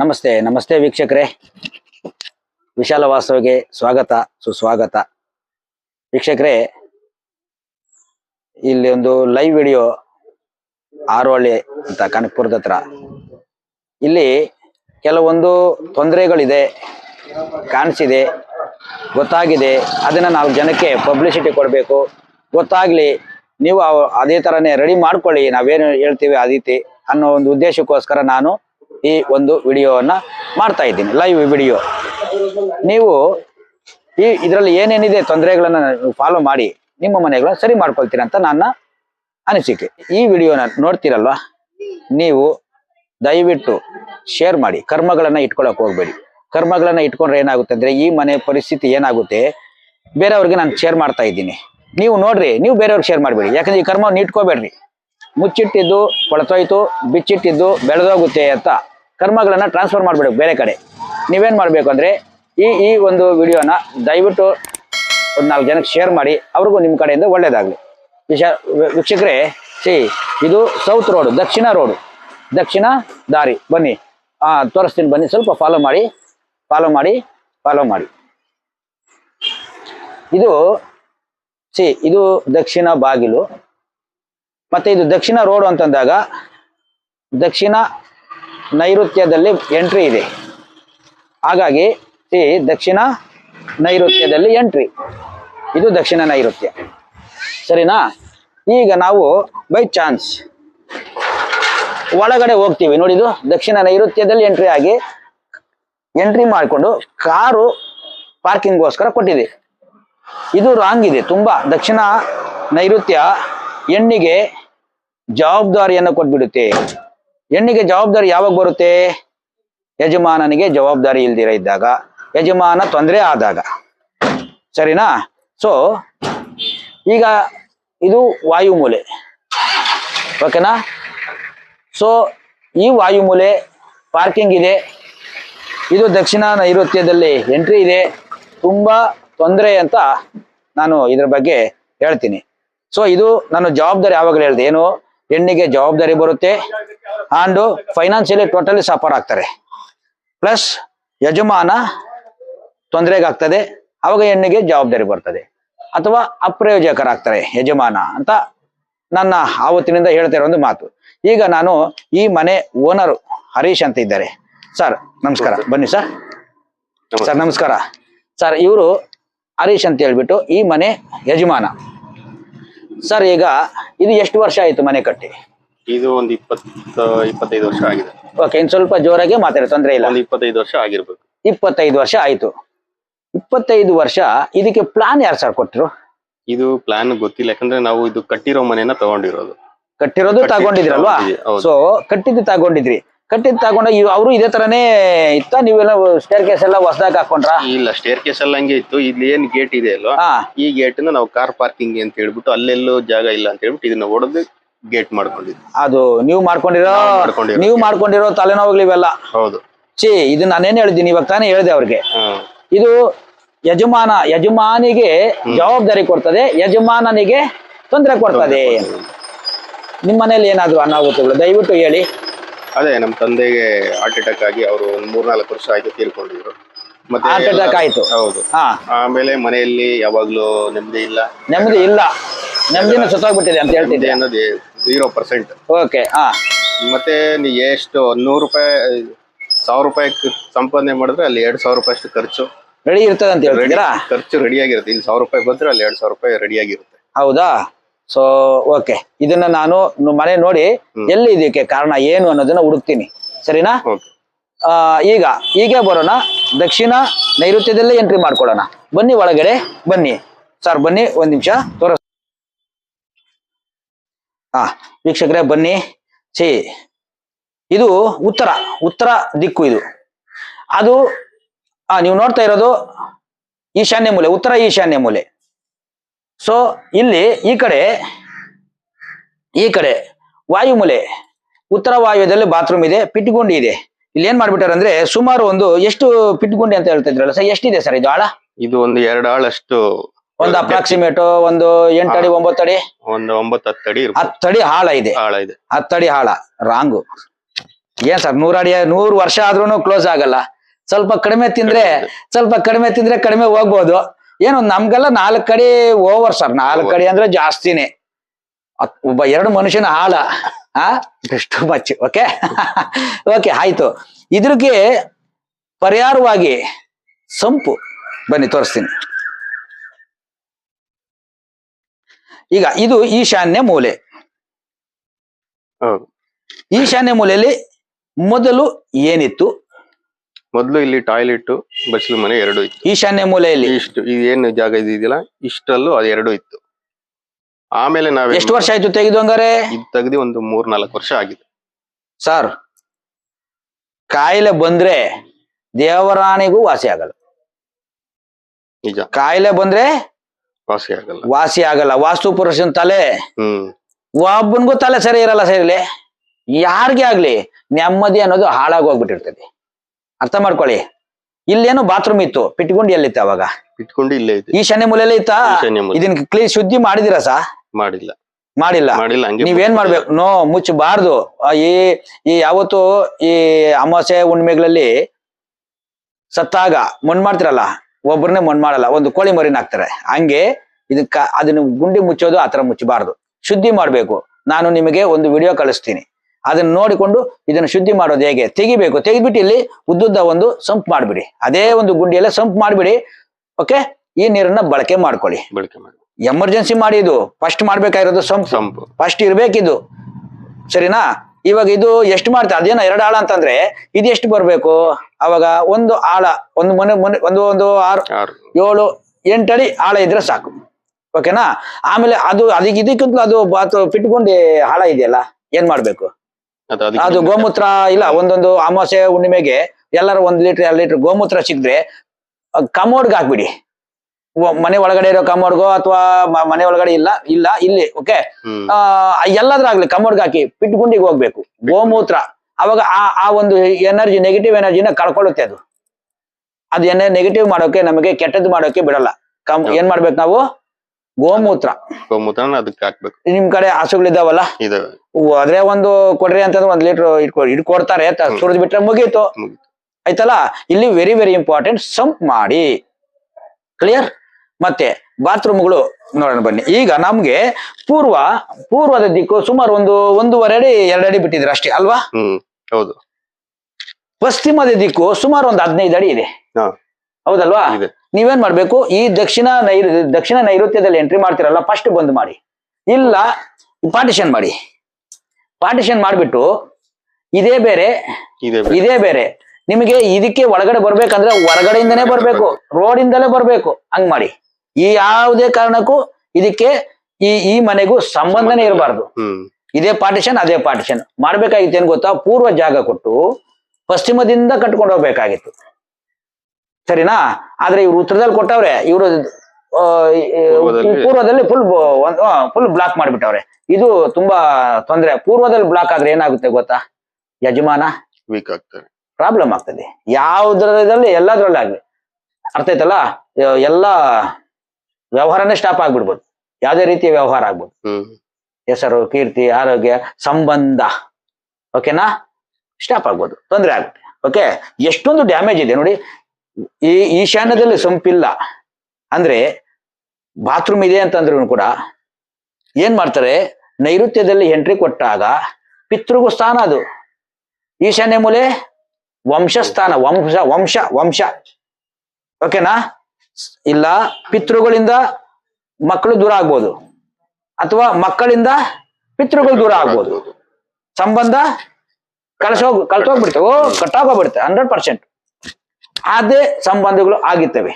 ನಮಸ್ತೆ ನಮಸ್ತೆ ವೀಕ್ಷಕರೇ. ವಿಶಾಲ ವಾಸ್ತವಿಗೆ ಸ್ವಾಗತ, ಸುಸ್ವಾಗತ. ವೀಕ್ಷಕರೇ, ಇಲ್ಲಿ ಒಂದು ಲೈವ್ ವಿಡಿಯೋ ಆರೋಳಿ ಅಂತ ಕನಕಪುರದ ಹತ್ರ. ಇಲ್ಲಿ ಕೆಲವೊಂದು ತೊಂದರೆಗಳಿದೆ, ಕಾಣಿಸಿದೆ, ಗೊತ್ತಾಗಿದೆ. ಅದನ್ನ ನಾವು ಜನಕ್ಕೆ ಪಬ್ಲಿಸಿಟಿ ಕೊಡಬೇಕು. ಗೊತ್ತಾಗ್ಲಿ, ನೀವು ಅದೇ ಥರನೇ ರೆಡಿ ಮಾಡ್ಕೊಳ್ಳಿ. ನಾವೇನು ಹೇಳ್ತೀವಿ ರೀತಿ ಅನ್ನೋ ಒಂದು ಉದ್ದೇಶಕ್ಕೋಸ್ಕರ ನಾನು ಈ ಒಂದು ವಿಡಿಯೋವನ್ನ ಮಾಡ್ತಾ ಇದ್ದೀನಿ ಲೈವ್ ವಿಡಿಯೋ ನೀವು ಈ ಇದರಲ್ಲಿ ಏನೇನಿದೆ ತೊಂದರೆಗಳನ್ನ ಫಾಲೋ ಮಾಡಿ, ನಿಮ್ಮ ಮನೆಗಳನ್ನ ಸರಿ ಮಾಡ್ಕೊಳ್ತೀರ ಅಂತ ನನ್ನ ಅನಿಸಿಕೆ. ಈ ವಿಡಿಯೋನ ನೋಡ್ತೀರಲ್ವಾ? ನೀವು ದಯವಿಟ್ಟು ಶೇರ್ ಮಾಡಿ, ಕರ್ಮಗಳನ್ನ ಇಟ್ಕೊಳಕ್ ಹೋಗ್ಬೇಡಿ. ಕರ್ಮಗಳನ್ನ ಇಟ್ಕೊಂಡ್ರೆ ಏನಾಗುತ್ತೆ ಅಂದ್ರೆ, ಈ ಮನೆ ಪರಿಸ್ಥಿತಿ ಏನಾಗುತ್ತೆ, ಬೇರೆಯವ್ರಿಗೆ ನಾನು ಶೇರ್ ಮಾಡ್ತಾ ಇದ್ದೀನಿ. ನೀವು ನೋಡ್ರಿ, ನೀವು ಬೇರೆಯವ್ರಿಗೆ ಶೇರ್ ಮಾಡಬೇಡಿ. ಯಾಕಂದ್ರೆ ಈ ಕರ್ಮವನ್ನು ಇಟ್ಕೋಬೇಡ್ರಿ. ಮುಚ್ಚಿಟ್ಟಿದ್ದು, ಕೊಳತೋಯ್ತು, ಬಿಚ್ಚಿಟ್ಟಿದ್ದು, ಬೆಳೆದೋಗುತ್ತೆ ಅಂತ ಕರ್ಮಗಳನ್ನ ಟ್ರಾನ್ಸ್ಫರ್ ಮಾಡ್ಬೇಡಿ ಬೇರೆ ಕಡೆ. ನೀವೇನು ಮಾಡಬೇಕು ಅಂದ್ರೆ ಈ ಈ ಒಂದು ವಿಡಿಯೋನ ದಯವಿಟ್ಟು ಒಂದು ನಾಲ್ಕು ಜನಕ್ಕೆ ಶೇರ್ ಮಾಡಿ, ಅವ್ರಿಗೂ ನಿಮ್ಮ ಕಡೆಯಿಂದ ಒಳ್ಳೇದಾಗಲಿ. ವಿಷ ವೀಕ್ಷಕರೇ ಸಿ ಇದು ಸೌತ್ ರೋಡು ದಕ್ಷಿಣ ರೋಡು ದಕ್ಷಿಣ ದಾರಿ. ಬನ್ನಿ ತೋರಿಸ್ತೀನಿ ಬನ್ನಿ, ಸ್ವಲ್ಪ ಫಾಲೋ ಮಾಡಿ ಫಾಲೋ ಮಾಡಿ ಫಾಲೋ ಮಾಡಿ. ಇದು ಸಿ ಇದು ದಕ್ಷಿಣ ಬಾಗಿಲು. ಮತ್ತೆ ಇದು ದಕ್ಷಿಣ ರೋಡ್ ಅಂತಂದಾಗ ದಕ್ಷಿಣ ನೈಋತ್ಯದಲ್ಲಿ ಎಂಟ್ರಿ ಇದೆ. ಹಾಗಾಗಿ ಸಿ ದಕ್ಷಿಣ ನೈಋತ್ಯದಲ್ಲಿ ಎಂಟ್ರಿ. ಇದು ದಕ್ಷಿಣ ನೈಋತ್ಯ. ಸರಿನಾ? ಈಗ ನಾವು ಬೈ ಚಾನ್ಸ್ ಒಳಗಡೆ ಹೋಗ್ತೀವಿ. ನೋಡಿದು ದಕ್ಷಿಣ ನೈಋತ್ಯದಲ್ಲಿ ಎಂಟ್ರಿ ಆಗಿ ಎಂಟ್ರಿ ಮಾಡಿಕೊಂಡು ಕಾರು ಪಾರ್ಕಿಂಗ್ಗೋಸ್ಕರ ಕೊಟ್ಟಿದೆ. ಇದು ರಾಂಗ್ ಇದೆ. ತುಂಬಾ ದಕ್ಷಿಣ ನೈಋತ್ಯ ಹೆಣ್ಣಿಗೆ ಜವಾಬ್ದಾರಿಯನ್ನು ಕೊಟ್ಬಿಡುತ್ತೆ. ಹೆಣ್ಣಿಗೆ ಜವಾಬ್ದಾರಿ ಯಾವಾಗ ಬರುತ್ತೆ? ಯಜಮಾನನಿಗೆ ಜವಾಬ್ದಾರಿ ಇಲ್ದಿರ ಇದ್ದಾಗ, ಯಜಮಾನ ತೊಂದರೆ ಆದಾಗ. ಸರಿನಾ? ಸೊ ಈಗ ಇದು ವಾಯುಮೂಲೆ. ಓಕೆನಾ? ಸೊ ಈ ವಾಯುಮೂಲೆ ಪಾರ್ಕಿಂಗ್ ಇದೆ. ಇದು ದಕ್ಷಿಣ ನೈಋತ್ಯದಲ್ಲಿ ಎಂಟ್ರಿ ಇದೆ. ತುಂಬ ತೊಂದರೆ ಅಂತ ನಾನು ಇದ್ರ ಬಗ್ಗೆ ಹೇಳ್ತೀನಿ. ಸೊ ಇದು ನಾನು ಜವಾಬ್ದಾರಿ ಯಾವಾಗಲೂ ಹೇಳಿದೆ. ಏನು? ಹೆಣ್ಣಿಗೆ ಜವಾಬ್ದಾರಿ ಬರುತ್ತೆ. ಆಂಡ್ ಫೈನಾನ್ಷಿಯಲಿ ಟೋಟಲಿ ಸಫರ್ ಆಗ್ತಾರೆ. ಪ್ಲಸ್ ಯಜಮಾನ ತೊಂದರೆಗಾಗ್ತದೆ ಅವಾಗ ಹೆಣ್ಣಿಗೆ ಜವಾಬ್ದಾರಿ ಬರ್ತದೆ. ಅಥವಾ ಅಪ್ರಯೋಜಕರಾಗ್ತಾರೆ ಯಜಮಾನ ಅಂತ ನನ್ನ ಆವತ್ತಿನಿಂದ ಹೇಳ್ತಾ ಇರೋ ಒಂದು ಮಾತು. ಈಗ ನಾನು ಈ ಮನೆ ಓನರು ಹರೀಶ್ ಅಂತ ಇದ್ದಾರೆ. ಸರ್ ನಮಸ್ಕಾರ. ಬನ್ನಿ ಸರ್ ಸರ್ ನಮಸ್ಕಾರ. ಸರ್ ಇವರು ಹರೀಶ್ ಅಂತ ಹೇಳ್ಬಿಟ್ಟು ಈ ಮನೆ ಯಜಮಾನ. ಸರ್ ಈಗ ಇದು ಎಷ್ಟು ವರ್ಷ ಆಯ್ತು ಮನೆ ಕಟ್ಟಿ? ಇದು ಒಂದು ಇಪ್ಪತ್ತ ಇಪ್ಪತ್ತೈದು ವರ್ಷ ಆಗಿದೆ. ಓಕೆ ಇನ್ನು ಸ್ವಲ್ಪ ಜೋರಾಗಿ ಮಾತಾಡಿ ತೊಂದರೆ ಇಲ್ಲ. ಒಂದು ಇಪ್ಪತ್ತೈದು ವರ್ಷ ಆಗಿರ್ಬೇಕು. ಇಪ್ಪತ್ತೈದು ವರ್ಷ ಆಯ್ತು. ಇಪ್ಪತ್ತೈದು ವರ್ಷ ಇದಕ್ಕೆ ಪ್ಲಾನ್ ಯಾರು ಸರ್ ಕೊಟ್ಟರು ಇದು ಪ್ಲಾನ್ ಗೊತ್ತಿಲ್ಲ ಯಾಕಂದ್ರೆ ನಾವು ಇದು ಕಟ್ಟಿರೋ ಮನೆಯನ್ನ ತಗೊಂಡಿರೋದು. ಕಟ್ಟಿರೋದು ತಗೊಂಡಿದ್ರಲ್ವಾ. ಸೊ ಕಟ್ಟಿದ್ದು ತಗೊಂಡಿದ್ರಿ. ಕಟ್ಟಿದ್ದು ತಗೊಂಡ ಅವರು ಇದೇ ತರನೇ ಇತ್ತ ನೀವೆಲ್ಲ ಸ್ಟೇರ್ ಕೇಸ್ ಎಲ್ಲ ಹೊಸದಾಗಿ ಹಾಕೊಂಡ್ರಾ? ಇಲ್ಲ ಸ್ಟೇರ್ ಕೇಸ್ ಎಲ್ಲ ಹಂಗೆ ಇತ್ತು. ಇಲ್ಲಿ ಏನ್ ಗೇಟ್ ಇದೆ ಅಲ್ವಾ? ಹಾ. ಈ ಗೇಟ್ ನಾವು ಕಾರ್ ಪಾರ್ಕಿಂಗ್ ಅಂತ ಹೇಳ್ಬಿಟ್ಟು ಅಲ್ಲೆಲ್ಲೂ ಜಾಗ ಇಲ್ಲ ಅಂತ ಹೇಳ್ಬಿಟ್ಟು ಇದನ್ನ ಹೊಡೆದು ಗೇಟ್ ಮಾಡ್ಕೊಂಡಿದ್ವಿ. ಅದು ನೀವು ಮಾಡ್ಕೊಂಡಿರೋ ನೀವು ಮಾಡ್ಕೊಂಡಿರೋ ನೀವು ಮಾಡ್ಕೊಂಡಿರೋ ತಲೆನೋವುಗಳಿವೆಲ್ಲ ಹೌದು. ಛೀ ಇದು ನಾನೇನ್ ಹೇಳಿದ್ದೀನಿ ಇವಾಗ ತಾನೇ ಹೇಳಿದೆ ಅವ್ರಿಗೆ. ಹಾ. ಇದು ಯಜಮಾನ ಯಜಮಾನಿಗೆ ಜವಾಬ್ದಾರಿ ಕೊಡ್ತದೆ ಯಜಮಾನನಿಗೆ ತೊಂದರೆ ಕೊಡ್ತದೆ. ನಿಮ್ಮ ಮನೇಲಿ ಏನಾದ್ರು ಅನಾಹುತಗಳು? ದಯವಿಟ್ಟು ಹೇಳಿ. ಅದೇ ನಮ್ಮ ತಂದೆಗೆ ಹಾರ್ಟ್ ಅಟ್ಯಾಕ್ ಆಗಿ ಅವರು ಒಂದ್ ಮೂರ್ನಾಲ್ಕು ವರ್ಷ ಆಯ್ತು ತೀರ್ಕೊಂಡಿದ್ರು. ಮತ್ತೆ ಹಾರ್ಟ್ ಅಟ್ಯಾಕ್ ಆಯ್ತು. ಹೌದು. ಹಾ. ಆಮೇಲೆ ಮನೆಯಲ್ಲಿ ಯಾವಾಗ್ಲೂ ನೆಮ್ಮದಿ ಇಲ್ಲ. ನೆಮ್ಮದಿ ಇಲ್ಲ. ನೆಮ್ಮದಿನ ಸುತ್ತೋಗ್ಬಿಟ್ಟಿದೆ ಅಂತ ನೆಮ್ಮದಿ ಹೇಳ್ತಿದ್ದೆ ಅನ್ನೋದು ಜೀರೋ ಪರ್ಸೆಂಟ್ ಓಕೆ ಹಾ. ಮತ್ತೆ ನೀ ಎಷ್ಟು ನೂರು ರೂಪಾಯಿ ಸಾವಿರ ರೂಪಾಯಿ ಸಂಪಾದನೆ ಮಾಡಿದ್ರೆ ಅಲ್ಲಿ ಎರಡ್ ಸಾವಿರ ರೂಪಾಯಿ ಅಷ್ಟು ಖರ್ಚು. ರೆಡಿ ಇರ್ತದೆ ಅಂತ ರೆಡಿ ಹೇಳ್ತಿದ್ದೀರಾ? ಖರ್ಚು ರೆಡಿ ಆಗಿರುತ್ತೆ. ಇಲ್ಲಿ ಸಾವಿರ ರೂಪಾಯಿ ಬಂದ್ರೆ ಅಲ್ಲಿ ಎರಡ್ ಸಾವಿರ ರೂಪಾಯಿ ರೆಡಿ ಆಗಿರುತ್ತೆ. ಹೌದಾ? ಸೊ ಓಕೆ ಇದನ್ನ ನಾನು ಮನೆ ನೋಡಿ ಎಲ್ಲಿ ಇದಕ್ಕೆ ಕಾರಣ ಏನು ಅನ್ನೋದನ್ನ ಹುಡುಕ್ತೀನಿ. ಸರಿನಾ? ಆ, ಈಗ ಹೀಗೆ ಬರೋಣ. ದಕ್ಷಿಣ ನೈಋತ್ಯದಲ್ಲೇ ಎಂಟ್ರಿ ಮಾಡ್ಕೊಳ್ಳೋಣ. ಬನ್ನಿ ಒಳಗಡೆ ಬನ್ನಿ. ಸರ್ ಬನ್ನಿ ಒಂದ್ ನಿಮಿಷ. ತೋರಿಸ್ ಹಾ ವೀಕ್ಷಕರೇ ಬನ್ನಿ. ಸಿ ಇದು ಉತ್ತರ ಉತ್ತರ ದಿಕ್ಕು ಇದು. ಅದು ಆ ನೀವು ನೋಡ್ತಾ ಇರೋದು ಈಶಾನ್ಯ ಮೂಲೆ ಉತ್ತರ ಈಶಾನ್ಯ ಮೂಲೆ. ಸೊ ಇಲ್ಲಿ ಈ ಕಡೆ ಈ ಕಡೆ ವಾಯುಮೂಲೆ ಉತ್ತರ ವಾಯುವ್ಯದಲ್ಲಿ ಬಾತ್ರೂಮ್ ಇದೆ ಪಿಟ್ಗುಂಡಿ ಇದೆ. ಇಲ್ಲಿ ಏನ್ ಮಾಡ್ಬಿಟ್ಟಾರೆ ಅಂದ್ರೆ ಸುಮಾರು ಒಂದು ಎಷ್ಟು ಪಿಟ್ಗುಂಡಿ ಅಂತ ಹೇಳ್ತಿದ್ರಲ್ಲ ಸರ್ ಎಷ್ಟಿದೆ ಸರ್ ಇದು ಆಳ? ಇದು ಒಂದು ಎರಡು ಆಳಷ್ಟು ಒಂದು ಅಪ್ರಾಕ್ಸಿಮೇಟ್ ಒಂದು ಎಂಟಡಿ ಒಂಬತ್ತಡಿ ಒಂದು ಒಂಬತ್ತು ಹತ್ತು ಅಡಿ ಇರ್ಬೋದು. ಹತ್ತಡಿ ಹಾಳ ಇದೆ. ಆಳ ಇದೆ. ಹತ್ತಡಿ ಹಾಳ ರಾಂಗು ಏನ್ ಸರ್ ನೂರ ಅಡಿ ನೂರು ವರ್ಷ ಆದ್ರೂ ಕ್ಲೋಸ್ ಆಗಲ್ಲ. ಸ್ವಲ್ಪ ಕಡಿಮೆ ತಿಂದ್ರೆ ಸ್ವಲ್ಪ ಕಡಿಮೆ ತಿಂದ್ರೆ ಕಡಿಮೆ ಹೋಗ್ಬೋದು. ಏನು ನಮ್ಗೆಲ್ಲ ನಾಲ್ಕು ಕಡೆ ಓವರ್ ಸರ್ ನಾಲ್ಕು ಕಡೆ ಅಂದ್ರೆ ಜಾಸ್ತಿನೇ. ಒಬ್ಬ ಎರಡು ಮನುಷ್ಯನ ಹಾಳ. ಆ? ಎಷ್ಟು ಮಚ್ ಓಕೆ ಓಕೆ ಆಯ್ತು. ಇದ್ರಿಗೆ ಪರಿಹಾರವಾಗಿ ಸಂಪು. ಬನ್ನಿ ತೋರಿಸ್ತೀನಿ. ಈಗ ಇದು ಈಶಾನ್ಯ ಮೂಲೆ. ಈಶಾನ್ಯ ಮೂಲೆಯಲ್ಲಿ ಮೊದಲು ಏನಿತ್ತು? ಮೊದ್ಲು ಇಲ್ಲಿ ಟಾಯ್ಲೆಟ್ ಬಚ್ಚಲು ಮನೆ ಎರಡು ಇತ್ತು. ಈಶಾನ್ಯ ಮೂಲೆಯಲ್ಲಿ? ಇಷ್ಟು ಏನು ಜಾಗ ಇದೆಯಲ್ಲ ಇಷ್ಟಲ್ಲೂ ಅದು ಎರಡು ಇತ್ತು. ಆಮೇಲೆ ನಾವ್ ಎಷ್ಟು ವರ್ಷ ಆಯ್ತು ತೆಗೆದು ಹಂಗಾರೆ? ಇದು ತೆಗ್ದಿ ಒಂದು ಮೂರ್ ನಾಲ್ಕು ವರ್ಷ ಆಗಿದೆ. ಸರ್ ಕಾಯಿಲೆ ಬಂದ್ರೆ ದೇವರಾಣಿಗೂ ವಾಸಿ ಆಗಲ್ಲ. ನಿಜ. ಕಾಯಿಲೆ ಬಂದ್ರೆ ವಾಸಿ ಆಗಲ್ಲ. ವಾಸಿ ಆಗಲ್ಲ. ವಾಸ್ತು ಪುರುಷನ್ ತಲೆ. ಹ್ಮ್. ಒಬ್ಬನಿಗೂ ತಲೆ ಸರಿ ಇರಲ್ಲ ಸರಿ ಯಾರಿಗೆ ಆಗ್ಲಿ ನೆಮ್ಮದಿ ಅನ್ನೋದು ಹಾಳಾಗಿ ಹೋಗ್ಬಿಟ್ಟಿರ್ತದೆ. ಅರ್ಥ ಮಾಡ್ಕೊಳ್ಳಿ. ಇಲ್ಲೇನು ಬಾತ್ರೂಮ್ ಇತ್ತು? ಪಿಟ್ಗುಂಡಿ ಎಲ್ಲಿತ್ತು ಅವಾಗ? ಇಟ್ಕೊಂಡು ಇಲ್ಲೇ ಈ ಈಶಾನ್ಯ ಮೂಲೆಯಲ್ಲಿ ಇತ್ತಾ? ಇದನ್ ಮೂಲೆ. ಇದನ್ನ ಕ್ಲೀನ್ ಶುದ್ಧಿ ಮಾಡಿದಿರಾ ಸಾ? ಮಾಡಿಲ್ಲ. ಮಾಡಿಲ್ಲ. ಮಾಡಿಲ್ಲ ಹಂಗೆ ನೀವೇನ್ ಮಾಡ್ಬೇಕು? ನೋ ಮುಚ್ಚಬಾರ್ದು. ಆ, ಈ ಈ ಯಾವತ್ತು ಈ ಅಮಾವಾಸ್ಯೆ ಹುಣ್ಣಿಮೆಗಳಲ್ಲಿ ಸತ್ತಾಗ ಮಣ್ಣು ಮಾಡ್ತಿರಲ್ಲ? ಒಬ್ಬರನ್ನೇ ಮಣ್ಣು ಮಾಡಲ್ಲ. ಒಂದು ಕೋಳಿ ಮರಿನ ಹಾಕ್ತಾರೆ. ಹಂಗೆ ಇದಕ್ಕ ಅದನ್ನ ಗುಂಡಿ ಮುಚ್ಚೋದು ಆತರ ಮುಚ್ಚಬಾರ್ದು. ಶುದ್ಧಿ ಮಾಡ್ಬೇಕು. ನಾನು ನಿಮಗೆ ಒಂದು ವಿಡಿಯೋ ಕಳಿಸ್ತೀನಿ. ಅದನ್ನ ನೋಡಿಕೊಂಡು ಇದನ್ನ ಶುದ್ಧಿ ಮಾಡೋದು ಹೇಗೆ? ತೆಗಿಬೇಕು. ತೆಗೆದ್ಬಿಟ್ಟು ಇಲ್ಲಿ ಉದ್ದುದ್ದ ಒಂದು ಸಂಪ್ ಮಾಡ್ಬಿಡಿ. ಅದೇ ಒಂದು ಗುಂಡಿಯಲ್ಲೇ ಸಂಪ್ ಮಾಡ್ಬಿಡಿ. ಓಕೆ? ಈ ನೀರನ್ನ ಬಳಕೆ ಮಾಡ್ಕೊಳ್ಳಿ. ಬಳಕೆ ಮಾಡಿ. ಎಮರ್ಜೆನ್ಸಿ ಮಾಡಿ ಇದು. ಫಸ್ಟ್ ಮಾಡ್ಬೇಕಾಗಿರೋದು ಸಂಪ್. ಸಂಪ್. ಫಸ್ಟ್ ಇರ್ಬೇಕಿದು. ಸರಿನಾ? ಇವಾಗ ಇದು ಎಷ್ಟು ಮಾಡ್ತಾರೆ ಅದೇನ ಎರಡು ಆಳ ಅಂತಂದ್ರೆ ಇದು ಎಷ್ಟು ಬರ್ಬೇಕು? ಅವಾಗ ಒಂದು ಆಳ ಒಂದು ಮನೆ ಮನೆ ಒಂದು ಒಂದು ಆರು ಆರು. ಏಳು ಎಂಟಡಿ ಆಳ ಇದ್ರೆ ಸಾಕು. ಓಕೆನಾ? ಆಮೇಲೆ ಅದು ಅದಕ್ಕೆ ಇದಕ್ಕಿಂತಲೂ ಅದು ಬಾತು ಫಿಟ್ಕೊಂಡು ಆಳ ಇದೆಯಲ್ಲ? ಏನ್ ಮಾಡ್ಬೇಕು? ಅದು ಗೋಮೂತ್ರ ಇಲ್ಲ ಒಂದೊಂದು ಅಮಾವಾಸ್ಯೆ ಹುಣ್ಣಿಮೆಗೆ ಎಲ್ಲರೂ ಒಂದ್ ಲೀಟರ್ ಎರಡು ಲೀಟರ್ ಗೋಮೂತ್ರ ಸಿಕ್ಕಿದ್ರೆ ಕಮೋಡ್ಗೆ ಹಾಕ್ಬಿಡಿ. ಮನೆ ಒಳಗಡೆ ಇರೋ ಕಮೋಡ್ಗೋ ಅಥವಾ ಮನೆ ಒಳಗಡೆ ಇಲ್ಲ ಇಲ್ಲ ಇಲ್ಲಿ ಓಕೆ? ಎಲ್ಲದ್ರಾಗ್ಲಿ ಕಮೋಡ್ಗೆ ಹಾಕಿ ಪಿಟ್ ಗುಂಡಿಗೆ ಹೋಗ್ಬೇಕು ಗೋಮೂತ್ರ. ಅವಾಗ ಆ ಆ ಒಂದು ಎನರ್ಜಿ ನೆಗೆಟಿವ್ ಎನರ್ಜಿನ ಕಳ್ಕೊಳ್ಳುತ್ತೆ ಅದು. ಅದು ಏನೇ ನೆಗೆಟಿವ್ ಮಾಡೋಕೆ ನಮಗೆ ಕೆಟ್ಟದ್ದು ಮಾಡೋಕೆ ಬಿಡಲ್ಲ. ಕಮ್ ಏನ್ ಮಾಡ್ಬೇಕು ನಾವು? ಗೋಮೂತ್ರ. ಗೋಮೂತ್ರ ಅದಕ್ಕೆ ಹಾಕ್ಬೇಕು. ನಿಮ್ ಕಡೆ ಹಸುಗಳಿದಾವಲ್ಲ? ಇದಾವೆ ಅದ್ರೆ ಒಂದು ಕೊಡ್ರಿ ಅಂತಂದ್ರೆ ಒಂದ್ ಲೀಟರ್ ಇಟ್ಕೊ ಇಟ್ಕೊಡ್ತಾರೆ ಸುರಿದ್ ಬಿಟ್ರೆ ಮುಗೀತು. ಆಯ್ತಲ್ಲ? ಇಲ್ಲಿ ವೆರಿ ವೆರಿ ಇಂಪಾರ್ಟೆಂಟ್ ಸಂಪ್ ಮಾಡಿ. ಕ್ಲಿಯರ್ ಮತ್ತೆ ಬಾತ್ರೂಮ್ಗಳು ನೋಡೋಣ ಬನ್ನಿ. ಈಗ ನಮ್ಗೆ ಪೂರ್ವ ಪೂರ್ವದ ದಿಕ್ಕು ಸುಮಾರು ಒಂದು ಒಂದೂವರೆ ಅಡಿ ಎರಡು ಅಡಿ ಬಿಟ್ಟಿದ್ರೆ ಅಷ್ಟೇ ಅಲ್ವಾ? ಹೌದು. ಪಶ್ಚಿಮದ ದಿಕ್ಕು ಸುಮಾರು ಒಂದು ಹದಿನೈದು ಅಡಿ ಇದೆ. ಹೌದಲ್ವಾ? ಇದೆ. ನೀವೇನ್ ಮಾಡ್ಬೇಕು? ಈ ದಕ್ಷಿಣ ನೈ ದಕ್ಷಿಣ ನೈಋತ್ಯದಲ್ಲಿ ಎಂಟ್ರಿ ಮಾಡ್ತಿರಲ್ಲ ಫಸ್ಟ್ ಬಂದ್ ಮಾಡಿ. ಇಲ್ಲ ಪಾರ್ಟಿಷನ್ ಮಾಡಿ. ಪಾರ್ಟಿಷನ್ ಮಾಡಿಬಿಟ್ಟು ಇದೇ ಬೇರೆ ಇದೆ ಬೇರೆ. ಇದೇ ಬೇರೆ. ನಿಮಗೆ ಇದಕ್ಕೆ ಒಳಗಡೆ ಬರ್ಬೇಕಂದ್ರೆ ಹೊರಗಡೆಯಿಂದನೇ ಬರ್ಬೇಕು ಇಂದಲೇ ಬರ್ಬೇಕು. ಹಂಗ್ ಮಾಡಿ. ಈ ಯಾವುದೇ ಕಾರಣಕ್ಕೂ ಇದಕ್ಕೆ ಈ ಈ ಮನೆಗೂ ಸಂಬಂಧನೇ ಇರಬಾರ್ದು. ಹ್ಮ್. ಇದೇ ಪಾರ್ಟಿಷನ್ ಅದೇ ಪಾರ್ಟಿಷನ್ ಮಾಡ್ಬೇಕಾಗಿತ್ತು ಏನ್ ಗೊತ್ತಾ? ಪೂರ್ವ ಜಾಗ ಕೊಟ್ಟು ಪಶ್ಚಿಮದಿಂದ ಕಟ್ಕೊಂಡು ಹೋಗ್ಬೇಕಾಗಿತ್ತು. ಸರಿನಾ? ಆದ್ರೆ ಇವ್ರು ಉತ್ತರದಲ್ಲಿ ಕೊಟ್ಟವ್ರೆ ಇವರು ಪೂರ್ವದಲ್ಲಿ- ಫುಲ್ ಫುಲ್ ಬ್ಲಾಕ್ ಮಾಡ್ಬಿಟ್ಟವ್ರೆ. ಇದು ತುಂಬಾ ತೊಂದ್ರೆ. ಪೂರ್ವದಲ್ಲಿ ಬ್ಲಾಕ್ ಆದ್ರೆ ಏನಾಗುತ್ತೆ ಗೊತ್ತಾ? ಯಜಮಾನ? ವೀಕ್ ಆಗ್ತಾರೆ. ಪ್ರಾಬ್ಲಮ್ ಆಗ್ತದೆ. ಯಾವ್ದ್ರಲ್ಲಿ ಎಲ್ಲದ್ರಲ್ಲಿ ಆಗ್ಲಿ. ಅರ್ಥ ಆಯ್ತಲ್ಲ? ಎಲ್ಲ ವ್ಯವಹಾರನೇ ಸ್ಟಾಪ್ ಆಗ್ಬಿಡ್ಬೋದು. ಯಾವ್ದೇ ರೀತಿಯ ವ್ಯವಹಾರ ಆಗ್ಬೋದು. ಹೆಸರು ಕೀರ್ತಿ ಆರೋಗ್ಯ ಸಂಬಂಧ. ಓಕೆನಾ ಸ್ಟಾಪ್ ಆಗ್ಬೋದು. ತೊಂದರೆ ಆಗುತ್ತೆ. ಓಕೆ ಎಷ್ಟೊಂದು ಡ್ಯಾಮೇಜ್ ಇದೆ. ನೋಡಿ ಈ ಈಶಾನ್ಯದಲ್ಲಿ ಸಂಪಿಲ್ಲ. ಅಂದ್ರೆ ಬಾತ್ರೂಮ್ ಇದೆ ಅಂತಂದ್ರೂ ಕೂಡ ಏನ್ ಮಾಡ್ತಾರೆ? ನೈಋತ್ಯದಲ್ಲಿ ಎಂಟ್ರಿ ಕೊಟ್ಟಾಗ ಪಿತೃಗು ಸ್ಥಾನ ಅದು. ಈಶಾನ್ಯ ಮೂಲೆ ವಂಶಸ್ಥಾನ, ವಂಶ ವಂಶ ವಂಶ. ಓಕೆನಾ ಇಲ್ಲ, ಪಿತೃಗಳಿಂದ ಮಕ್ಕಳು ದೂರ ಆಗ್ಬೋದು. ಅಥವಾ ಮಕ್ಕಳಿಂದ ಪಿತೃಗಳು ದೂರ ಆಗ್ಬೋದು. ಸಂಬಂಧ ಕಳ್ಸೋಗ್ ಕಳ್ಸೋಗ್ಬಿಡ್ತೇವೆ ಓ ಕಟ್ಟಾಗೋಗ್ಬಿಡುತ್ತೆ ಹಂಡ್ರೆಡ್ ಪರ್ಸೆಂಟ್. ಅದೇ ಸಂಬಂಧಗಳು ಆಗಿತ್ತವೆ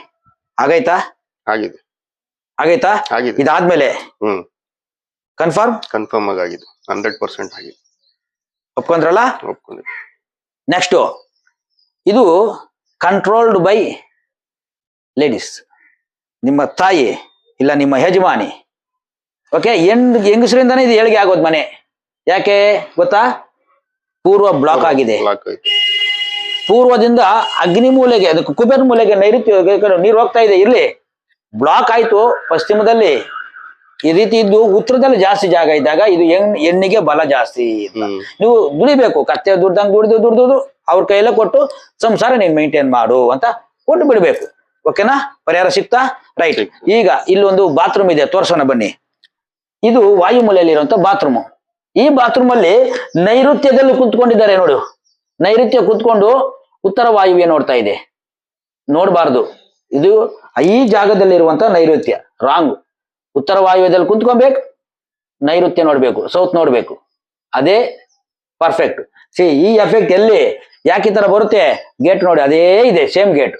ಆಗೈತಾ? ಆಗಿದೆ. ಆಗೈತಾ? ಆಗಿದೆ. ಇದಾದ್ಮೇಲೆ ಹ್ಮ್. ಕನ್ಫರ್ಮ್ ಕನ್ಫರ್ಮ್ ಆಗಿ ಆಗಿದೆ. ಹಂಡ್ರೆಡ್ ಪರ್ಸೆಂಟ್ ಆಗಿದೆ. ಒಪ್ಕೊಂಡ್ರಲ್ಲ? ಒಪ್ಕೊಂಡೆ ನೆಕ್ಸ್ಟ್ ಇದು ಕಂಟ್ರೋಲ್ಡ್ ಬೈ ಲೇಡೀಸ್ ನಿಮ್ಮ ತಾಯಿ ಇಲ್ಲ ನಿಮ್ಮ ಯಜಮಾನಿ. ಓಕೆ ಹೆಣ್ ಹೆಂಗಸರಿಂದಾನೇ ಇದು ಏಳಿಗೆ ಆಗೋದು ಮನೆ. ಯಾಕೆ ಗೊತ್ತಾ? ಪೂರ್ವ ಬ್ಲಾಕ್ ಆಗಿದೆ. ಆಯ್ತು ಪೂರ್ವದಿಂದ ಅಗ್ನಿ ಮೂಲೆಗೆ ಅದಕ್ಕೆ ಕುಬೇರ್ ಮೂಲೆಗೆ ನೈಋತ್ಯ ನೀರು ಹೋಗ್ತಾ ಇದೆ. ಇಲ್ಲಿ ಬ್ಲಾಕ್ ಆಯ್ತು ಪಶ್ಚಿಮದಲ್ಲಿ. ಈ ರೀತಿ ಇದ್ದು ಉತ್ತರದಲ್ಲಿ ಜಾಸ್ತಿ ಜಾಗ ಇದ್ದಾಗ ಇದು ಹೆಣ್ ಹೆಣ್ಣಿಗೆ ಬಲ ಜಾಸ್ತಿ. ನೀವು ದುಡಿಬೇಕು ಕತ್ತೆ ದುಡ್ದಂಗ್ ದುಡ್ದು ದುಡ್ದು ಅವ್ರ ಕೈಯಲ್ಲೇ ಕೊಟ್ಟು ಸಂಸಾರ ನೀನ್ ಮೇಂಟೈನ್ ಮಾಡು ಅಂತ ಕೊಟ್ಟು ಬಿಡ್ಬೇಕು. ಓಕೆನಾ ಪರಿಹಾರ ಸಿಗ್ತಾ? ರೈಟ್. ಈಗ ಇಲ್ಲೊಂದು ಬಾತ್ರೂಮ್ ಇದೆ ತೋರ್ಸೋಣ ಬನ್ನಿ. ಇದು ವಾಯುಮೂಲೆಯಲ್ಲಿರುವಂತ ಬಾತ್ರೂಮ್ ಈ ಬಾತ್ರೂಮ್ ಅಲ್ಲಿ ನೈಋತ್ಯದಲ್ಲಿ ಕುತ್ಕೊಂಡಿದ್ದಾರೆ ನೋಡು. ನೈಋತ್ಯ ಕುತ್ಕೊಂಡು ಉತ್ತರ ವಾಯುವ್ಯ ನೋಡ್ತಾ ಇದೆ. ನೋಡಬಾರ್ದು. ಇದು ಈ ಜಾಗದಲ್ಲಿರುವಂತ ನೈಋತ್ಯ, ರಾಂಗ್. ಉತ್ತರ ವಾಯುವ್ಯದಲ್ಲಿ ಕುಂತ್ಕೊಬೇಕು, ನೈಋತ್ಯ ನೋಡ್ಬೇಕು, ಸೌತ್ ನೋಡ್ಬೇಕು. ಅದೇ ಪರ್ಫೆಕ್ಟ್ ಸಿ, ಈ ಎಫೆಕ್ಟ್ ಎಲ್ಲಿ, ಯಾಕೆ ಈ ತರ ಬರುತ್ತೆ? ಗೇಟ್ ನೋಡಿ, ಅದೇ ಇದೆ ಸೇಮ್ ಗೇಟ್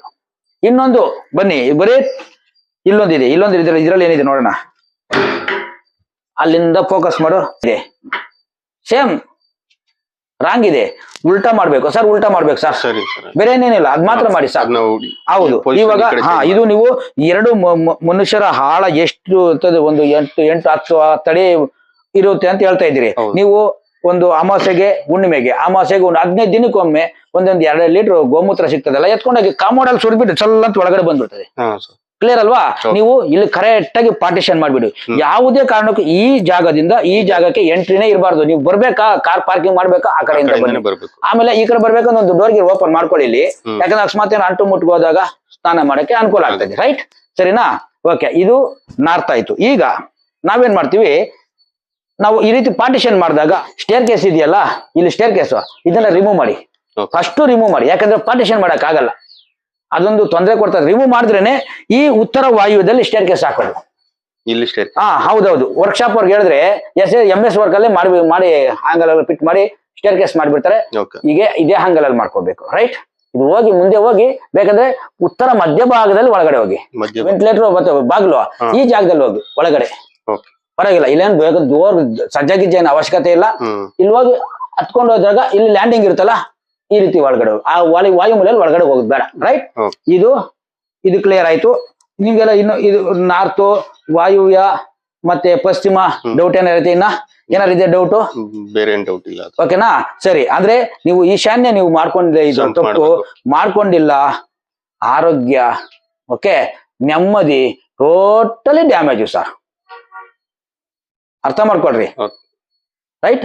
ಇನ್ನೊಂದು, ಬನ್ನಿ, ಬರೀ ಇಲ್ಲೊಂದಿದೆ, ಇಲ್ಲೊಂದು ಇದ್ರೆ ಇದ್ರಲ್ಲಿ ಏನಿದೆ ನೋಡೋಣ. ಅಲ್ಲಿಂದ ಫೋಕಸ್ ಮಾಡು. ಇದೆ. ಸೇಮ್ ರಾಂಗ್ ಇದೆ. ಉಲ್ಟಾ ಮಾಡ್ಬೇಕು. ಸರ್ ಉಲ್ಟಾ ಮಾಡ್ಬೇಕು ಸರ್. ಸರಿ ಬೇರೆ ಏನೇನಿಲ್ಲ. ಅದ್ ಮಾತ್ರ ಮಾಡಿ ಸರ್ ಹೌದು. ಇವಾಗ ಹಾ ಇದು ನೀವು ಎರಡು ಮನುಷ್ಯರ ಹಾಳ ಎಷ್ಟು ಇರ್ತದೆ ಒಂದು ಎಂಟು ಎಂಟು ಹತ್ತು ತಡೆ ಇರುತ್ತೆ ಅಂತ ಹೇಳ್ತಾ ಇದ್ದೀರಿ. ನೀವು ಒಂದು ಅಮಾಸೆಗೆ ಹುಣ್ಣಿಮೆಗೆ ಅಮಾಸೆಗೆ ಒಂದು ಹದಿನೈದು ದಿನಕ್ಕೊಮ್ಮೆ ಒಂದೊಂದು ಎರಡು ಲೀಟರ್ ಗೋಮೂತ್ರ ಸಿಗ್ತದಲ್ಲ ಎತ್ಕೊಂಡೋಗಿ ಕಾಮೋಡಲ್ಲಿ ಸುಡ್ಬಿಟ್ಟು ಚಲ್ಲ ಅಂತ ಒಳಗಡೆ ಬಂದ್ಬಿಡ್ತದೆ. ಕ್ಲಿಯರ್ ಅಲ್ವಾ? ನೀವು ಇಲ್ಲಿ ಕರೆಕ್ಟ್ ಆಗಿ ಪಾರ್ಟಿಷನ್ ಮಾಡ್ಬಿಡಿ. ಯಾವುದೇ ಕಾರಣಕ್ಕೂ ಈ ಜಾಗದಿಂದ ಈ ಜಾಗಕ್ಕೆ ಎಂಟ್ರಿನೇ ಇರಬಾರ್ದು. ನೀವು ಬರ್ಬೇಕಾ? ಕಾರ್ ಪಾರ್ಕಿಂಗ್ ಮಾಡ್ಬೇಕಾ? ಆ ಕಡೆಯಿಂದ ಬನ್ನಿ. ಆಮೇಲೆ ಈ ಕಡೆ ಬರ್ಬೇಕಂದ್ರೆ ಒಂದು ಡೋರ್ಗೆ ಓಪನ್ ಮಾಡ್ಕೊಳ್ಳಿ ಇಲ್ಲಿ. ಯಾಕಂದ್ರೆ ಅಕಸ್ಮಾತ್ ಏನು ಅಂಟು ಮುಟ್ಟಿಗೆ ಹೋದಾಗ ಸ್ನಾನ ಮಾಡಕ್ಕೆ ಅನುಕೂಲ ಆಗ್ತದೆ. ರೈಟ್ ಸರಿನಾ? ಓಕೆ ಇದು ನಾರ್ತ್ ಆಯ್ತು ಈಗ ನಾವೇನ್ ಮಾಡ್ತೀವಿ? ನಾವು ಈ ರೀತಿ ಪಾರ್ಟಿಷನ್ ಮಾಡಿದಾಗ ಸ್ಟೇರ್ ಕೇಸ್ ಇದೆಯಲ್ಲ? ಇಲ್ಲಿ ಸ್ಟೇರ್ ಕೇಸ್ ಇದನ್ನ ರಿಮೂವ್ ಮಾಡಿ. ಫಸ್ಟ್ ರಿಮೂವ್ ಮಾಡಿ. ಯಾಕಂದ್ರೆ ಪಾರ್ಟಿಷನ್ ಮಾಡಕ್ ಆಗಲ್ಲ ಅದೊಂದು ತೊಂದರೆ ಕೊಡ್ತದೆ. ರಿಮೂವ್ ಮಾಡಿದ್ರೇನೆ ಈ ಉತ್ತರ ವಾಯುವ್ಯದಲ್ಲಿ ಸ್ಟೇರ್ ಕೇಸ್ ಹಾಕೋದು. ಇಲ್ಲಿ ಸ್ಟೇರ್ ಹಾ ಹೌದೌದು. ವರ್ಕ್ಶಾಪ್ ಅವ್ರಿಗೆ ಹೇಳಿದ್ರೆ ಎಸ್ ಎಂ ಎಸ್ ವರ್ಕ್ ಅಲ್ಲಿ ಮಾಡಿ ಮಾಡಿ ಅಲ್ಲಿ ಫಿಟ್ ಮಾಡಿ ಸ್ಟೇರ್ ಕೇಸ್ ಮಾಡಿಬಿಡ್ತಾರೆ ಈಗ ಇದೇ ಅಲ್ಲಿ ಮಾಡ್ಕೋಬೇಕು ರೈಟ್ ಇದು ಹೋಗಿ ಮುಂದೆ ಹೋಗಿ ಬೇಕಂದ್ರೆ ಉತ್ತರ ಮಧ್ಯ ಭಾಗದಲ್ಲಿ ಒಳಗಡೆ ಹೋಗಿ. ವೆಂಟಿಲೇಟರ್ ಬಾಗ್ಲು ಈ ಜಾಗದಲ್ಲಿ ಹೋಗಿ ಒಳಗಡೆ. ಪರವಾಗಿಲ್ಲ ಇಲ್ಲೇನು ಬೇಕು ದೂರ ಸಜ್ಜಾಗಿಜ್ಜ ಏನು ಅವಶ್ಯಕತೆ ಇಲ್ಲ. ಇಲ್ಲಿ ಹೋಗಿ ಹತ್ಕೊಂಡು ಹೋದಾಗ ಇಲ್ಲಿ ಲ್ಯಾಂಡಿಂಗ್ ಇರುತ್ತಲ್ಲ? ಈ ರೀತಿ ಒಳಗಡೆ ಆ ವಾಯು ವಾಯುಮೂಲೆಯಲ್ಲಿ ಒಳಗಡೆ ಹೋಗೋದು ಬೇಡ ರೈಟ್ ಇದು ಇದು ಕ್ಲಿಯರ್ ಆಯ್ತು. ನಿಮ್ಗೆಲ್ಲ ಇನ್ನು ಇದು ನಾರ್ತ್ ವಾಯುವ್ಯ ಮತ್ತೆ ಪಶ್ಚಿಮ. ಡೌಟ್ ಏನಾರೈತೆ ಇನ್ನ? ಏನಾರ ಇದೆ ಡೌಟ್ ಬೇರೆ ಡೌಟ್ ಇಲ್ಲ ಓಕೆನಾ ಸರಿ ಅಂದ್ರೆ ನೀವು ಈಶಾನ್ಯ ನೀವು ಮಾಡ್ಕೊಂಡಿದೆ ಇದು ತಪ್ಪು. ಮಾಡ್ಕೊಂಡಿಲ್ಲ ಆರೋಗ್ಯ ಓಕೆ ನೆಮ್ಮದಿ ಟೋಟಲಿ ಡ್ಯಾಮೇಜು ಸರ್ ಅರ್ಥ ಮಾಡ್ಕೊಳ್ರಿ? ರೈಟ್